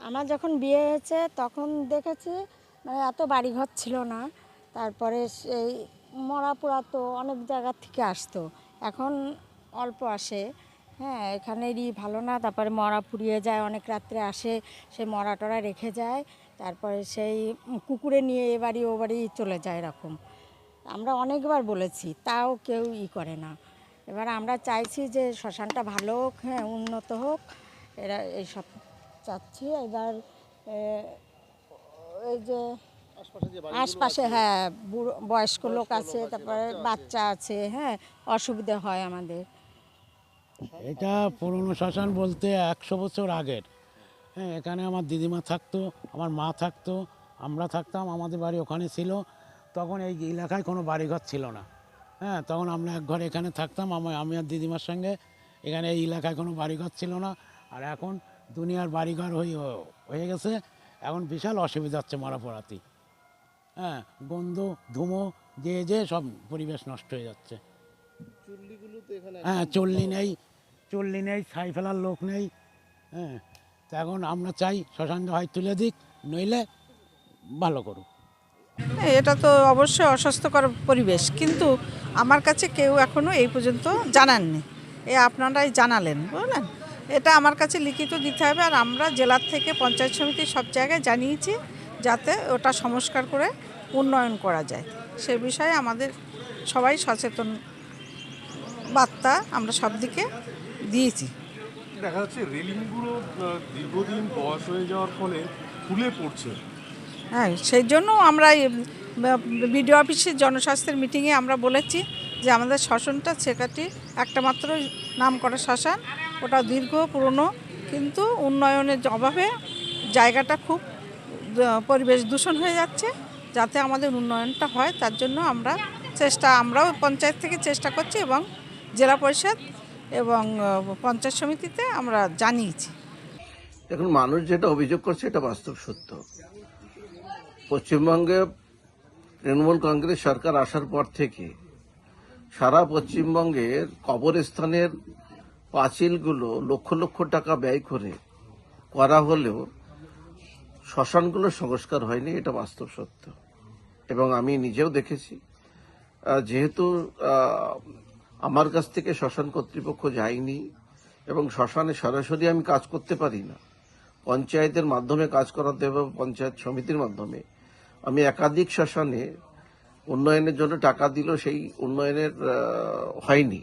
আমার যখন বিয়ে হয়েছে, তখন দেখেছি মানে এত বাড়িঘর ছিল না। তারপরে সেই মরা তো অনেক জায়গা থেকে আসতো। এখন অল্প আসে। হ্যাঁ এখানেরই ভালো না। তারপরে মরা পুড়িয়ে যায়, অনেক রাত্রে আসে, সেই মরা টরা রেখে যায়। তারপরে সেই কুকুরে নিয়ে এ বাড়ি, ও বাড়ি চলে যায় এরকম। আমরা অনেকবার বলেছি, তাও কেউ ই করে না। এবার আমরা চাইছি যে শ্মশানটা ভালো হোক হ্যাঁ উন্নত হোক। এরা, এইসব। চাচ্ছি। এবার এ, ওই যে আশপাশে হ্যাঁ বুড়ো বয়স্ক লোক আছে তারপরে বাচ্চা আছে হ্যাঁ অসুবিধা হয় আমাদের। এটা পুরনো শ্মশান বলতে একশো বছর আগের। হ্যাঁ এখানে আমার দিদিমা থাকতো আমার মা থাকতো আমরা থাকতাম আমাদের বাড়ি ওখানে ছিল। তখন এই এলাকায় কোনো বাড়িঘর ছিল না। হ্যাঁ তখন আমরা এক ঘর এখানে থাকতাম আমি আমি আর দিদিমার সঙ্গে। এখানে এই এলাকায় কোনো বাড়িঘর ছিল না। আর এখন দুনিয়ার বাড়িঘর হয়ে হয়ে গেছে। এখন বিশাল অসুবিধা হচ্ছে মরা পড়াতে। হ্যাঁ গন্ধ ধুমো যে যে সব পরিবেশ নষ্ট হয়ে যাচ্ছে। চুল্লিগুলো হ্যাঁ চল্লি নেই চল্লি নেই ছাই ফেলার লোক নেই। হ্যাঁ তা এখন আমরা চাই শ্মশানটা হয় তুলে দিক নইলে ভালো করুক। হ্যাঁ, এটা তো অবশ্যই অস্বাস্থ্যকর পরিবেশ কিন্তু আমার কাছে কেউ এখনও এই পর্যন্ত জানাননি। এ আপনারাই জানালেন বুঝলেন? এটা আমার কাছে লিখিত দিতে হবে আর আমরা জেলার থেকে পঞ্চায়েত সমিতি সব জায়গায় জানিয়েছি যাতে ওটা সংস্কার করে উন্নয়ন করা যায়। সে বিষয়ে আমাদের সবাই সচেতন বার্তা আমরা সব দিকে দিয়েছি। দেখা যাচ্ছে রেলিংগুলো দীর্ঘদিন বয়স হয়ে যাওয়ার ফলে ফুলে পড়ছে। হ্যাঁ সেই জন্য আমরা বিডিও অফিসের জনস্বাস্থ্যের মিটিংয়ে আমরা বলেছি যে আমাদের শ্মশানটা সেটাটি একটা মাত্র নাম করা শ্মশান ওটা দীর্ঘ, পুরনো, কিন্তু উন্নয়নের অভাবে জায়গাটা খুব পরিবেশ দূষণ হয়ে যাচ্ছে। যাতে আমাদের উন্নয়নটা হয়, তার জন্য আমরা চেষ্টা, আমরাও পঞ্চায়েত থেকে চেষ্টা করছি এবং জেলা পরিষদ এবং পঞ্চায়েত সমিতিতে আমরা জানিয়েছি। এখন মানুষ যেটা অভিযোগ করছে, এটা বাস্তব সত্য। পশ্চিমবঙ্গে তৃণমূল কংগ্রেস সরকার আসার পর থেকে সারা পশ্চিমবঙ্গের কবরস্থানের পাঁচিলগুলো লক্ষ লক্ষ টাকা ব্যয় করে করা হলেও শ্মশানগুলো সংস্কার হয়নি, এটা বাস্তব সত্য। এবং আমি নিজেও দেখেছি যেহেতু আমার কাছ থেকে শ্মশান কর্তৃপক্ষ যায়নি এবং শ্মশানে সরাসরি আমি কাজ করতে পারি না, পঞ্চায়েতের মাধ্যমে কাজ করাতে হবে, পঞ্চায়েত সমিতির মাধ্যমে। আমি একাধিক শ্মশানে উন্নয়নের জন্য টাকা দিল সেই উন্নয়নের হয়নি।